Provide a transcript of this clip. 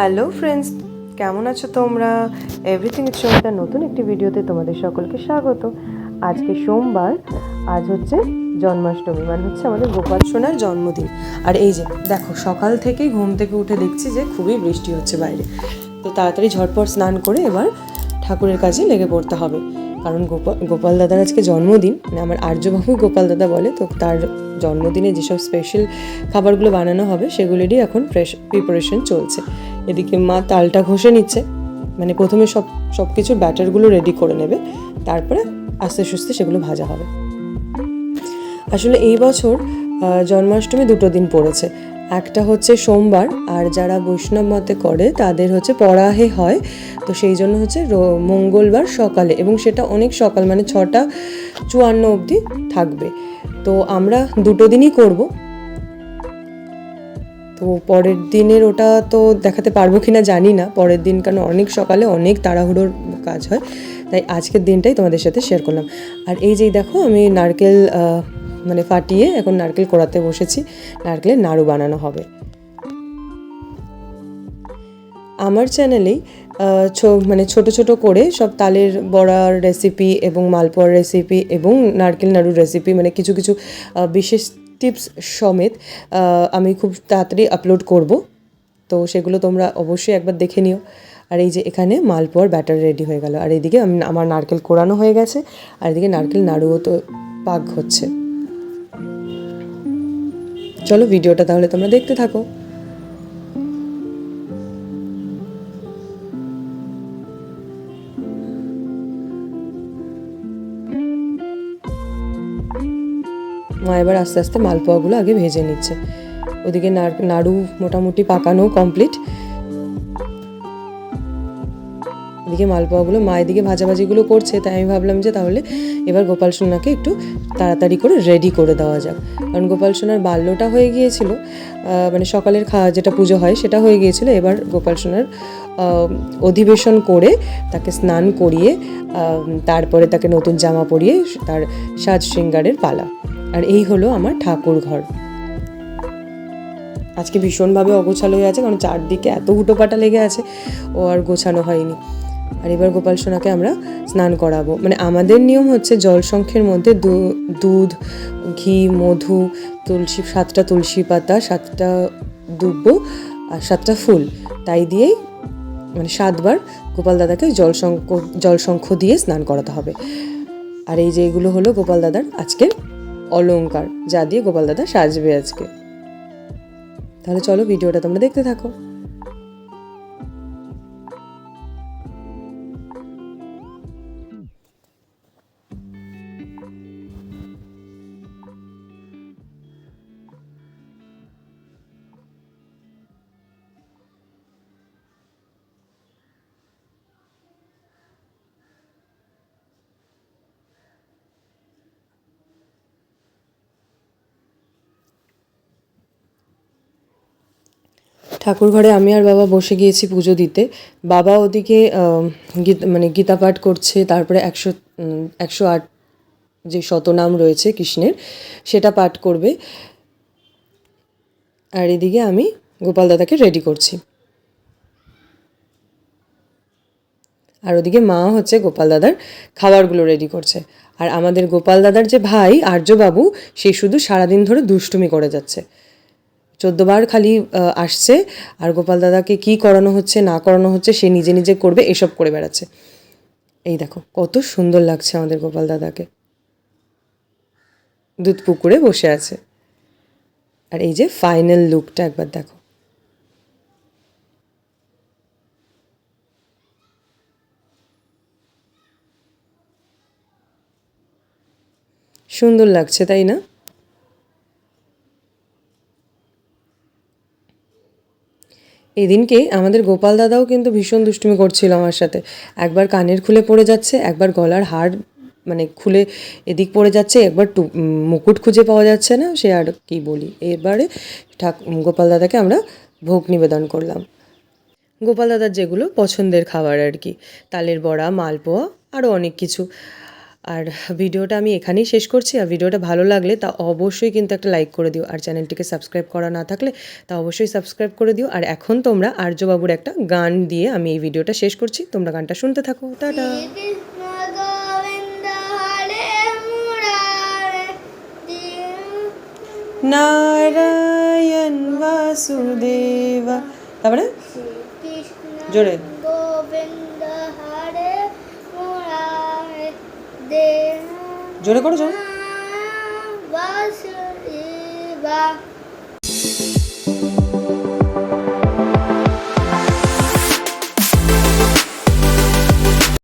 Hello friends, কেমন আছো তোমরা? এভরিথিং শোটা নতুন একটি ভিডিওতে তোমাদের সকলকে স্বাগত। আজকে সোমবার, আজ হচ্ছে জন্মাষ্টমী মানে হচ্ছে আমাদের গোপাল সোনার জন্মদিন। আর এই যে, দেখো, সকাল থেকেই ঘুম থেকে উঠে দেখছি যে খুবই বৃষ্টি হচ্ছে বাইরে। তো তাড়াতাড়ি ঝটপট স্নান করে এবার ঠাকুরের কাজে লেগে পড়তে হবে। কারণ গোপাল গোপাল দাদার আজকে জন্মদিন মানে আমার আর্যবাবু গোপাল দাদা বলে, তো তার জন্মদিনে যেসব স্পেশাল খাবারগুলো বানানো হবে, সেগুলোরই এখন ফ্রেশ প্রিপারেশন চলছে। এদিকে মা তালটা ঘষে নিচ্ছে মানে প্রথমে সব সব কিছুর ব্যাটারগুলো রেডি করে নেবে, তারপরে আস্তে সুস্তে সেগুলো ভাজা হবে। আসলে এই বছর জন্মাষ্টমী দুটো দিন পড়েছে একটা হচ্ছে সোমবার, আর যারা বৈষ্ণব মতে করে তাদের হচ্ছে পড়াহে হয়। তো সেই জন্য হচ্ছে মঙ্গলবার সকালে, এবং সেটা অনেক সকাল মানে ছটা চুয়ান্ন অবধি থাকবে। তো আমরা দুটো দিনই করব। তো পরের দিনের ওটা তো দেখাতে পারব কিনা জানি না। পরের দিন কারণ অনেক সকালে অনেক তাড়াহুড়োর কাজ হয়। তাই আজকের দিনটাই তোমাদের সাথে শেয়ার করলাম। আর এই যেই দেখো, আমি নারকেল মানে ফাটিয়ে এখন নারকেল কোড়াতে বসেছি। নারকেলের নাড়ু বানানো হবে। আমার চ্যানেলেই মানে ছোট ছোট করে সব তালের বড়ার রেসিপি এবং মালপোয়ার রেসিপি এবং নারকেল নাড়ুর রেসিপি মানে কিছু কিছু বিশেষ টিপস সমেত আমি খুব তাড়াতাড়ি আপলোড করব। তো সেগুলো তোমরা অবশ্যই একবার দেখে নিও। আর এই যে এখানে মালপোয়ার ব্যাটার রেডি হয়ে গেল। আর এইদিকে আমার নারকেল কোরানো হয়ে গেছে। আর এদিকে নারকেল নাড়ুও তো পাক হচ্ছে। চলো ভিডিওটা তাহলে তোমরা দেখতে থাকো। মা এবার আস্তে আস্তে মালপোয়াগুলো আগে ভেজে নিচ্ছে। ওদিকে নাড়ু মোটামুটি পাকানো কমপ্লিট এদিকে মালপোয়াগুলো, মা এদিকে ভাজাভাজিগুলো করছে, তাই আমি ভাবলাম যে তাহলে এবার গোপাল সোনাকে একটু তাড়াতাড়ি করে রেডি করে দেওয়া যাক। কারণ গোপাল সোনার বাল্যটা হয়ে গিয়েছিল মানে সকালের খাওয়া যেটা পুজো হয় সেটা হয়ে গিয়েছিল। এবার গোপাল সোনার অধিবেশন করে তাকে স্নান করিয়ে তারপরে তাকে নতুন জামা পরিয়ে তার সাজ শৃঙ্গারের পালা। আর এই হলো আমার ঠাকুর ঘর। আজকে ভীষণভাবে অগোছালো হয়ে আছে, কারণ চারদিকে এত হুটোপাটা লেগে আছে, ও আর গোছানো হয়নি। আর এবার গোপাল সোনাকে আমরা স্নান করাবো। মানে আমাদের নিয়ম হচ্ছে জল শঙ্খের মধ্যে দুধ, ঘি, মধু, তুলসী, সাতটা তুলসী পাতা, সাতটা দুব্ব আর সাতটা ফুল। তাই দিয়েই মানে সাতবার গোপাল দাদাকে জল শঙ্খ জল শঙ্খ দিয়ে স্নান করাতে হবে। আর এই যে এগুলো হলো গোপাল দাদার আজকের অলঙ্কার যা দিয়ে গোপাল দাদা সাজবে আজকে। তাহলে চলো ভিডিওটা তোমরা দেখতে থাকো। ঠাকুর ঘরে আমি আর বাবা বসে গিয়েছি পুজো দিতে। বাবা ওদিকে মানে গীতা পাঠ করছে, তারপরে একশো একশো আট যে শতনাম রয়েছে কৃষ্ণের, সেটা পাঠ করবে। আর এদিকে আমি গোপাল দাদাকে রেডি করছি। আর ওদিকে মা হচ্ছে গোপাল দাদার খাবারগুলো রেডি করছে। আর আমাদের গোপাল দাদার যে ভাই আর্যবাবু, সে শুধু সারাদিন ধরে দুষ্টুমি করে যাচ্ছে। চোদ্দবার খালি আসছে। আর গোপাল দাদাকে কি করানো হচ্ছে, না করানো হচ্ছে, সে নিজে নিজে করবে, এসব করে বেড়াচ্ছে। এই দেখো, কত সুন্দর লাগছে আমাদের গোপাল দাদাকে। দুধ পুকুরে বসে আছে। আর এই যে ফাইনাল লুকটা একবার দেখো। সুন্দর লাগছে, তাই না? এদিনকে আমাদের গোপাল দাদাও কিন্তু ভীষণ দুষ্টুমি করছিল আমার সাথে। একবার কানের খুলে পড়ে যাচ্ছে, একবার গলার হাড় মানে খুলে এদিক পড়ে যাচ্ছে, একবার টু- মুকুট খুঁজে পাওয়া যাচ্ছে না, সে আর কি বলি। এবারে ঠাক গোপাল দাদাকে আমরা ভোগ নিবেদন করলাম। গোপাল দাদার যেগুলো পছন্দের খাবার আর কি। তালের বড়া, মালপোয়া, আরও অনেক কিছু। আর ভিডিওটা আমি এখানেই শেষ করছি। আর ভিডিওটা ভালো লাগলে তা অবশ্যই কিন্তু একটা লাইক করে দিও। আর চ্যানেলটিকে সাবস্ক্রাইব করা না থাকলে তা অবশ্যই সাবস্ক্রাইব করে দিও। আর এখন তোমরা আর্যবাবুর একটা গান দিয়ে আমি এই ভিডিওটা শেষ করছি। তোমরা গানটা শুনতে থাকো। টাটা। নারায়ণ বাসুদেবা। তারপরে? জোরে। গোবিন্দ হরে জোরে করো জোরে।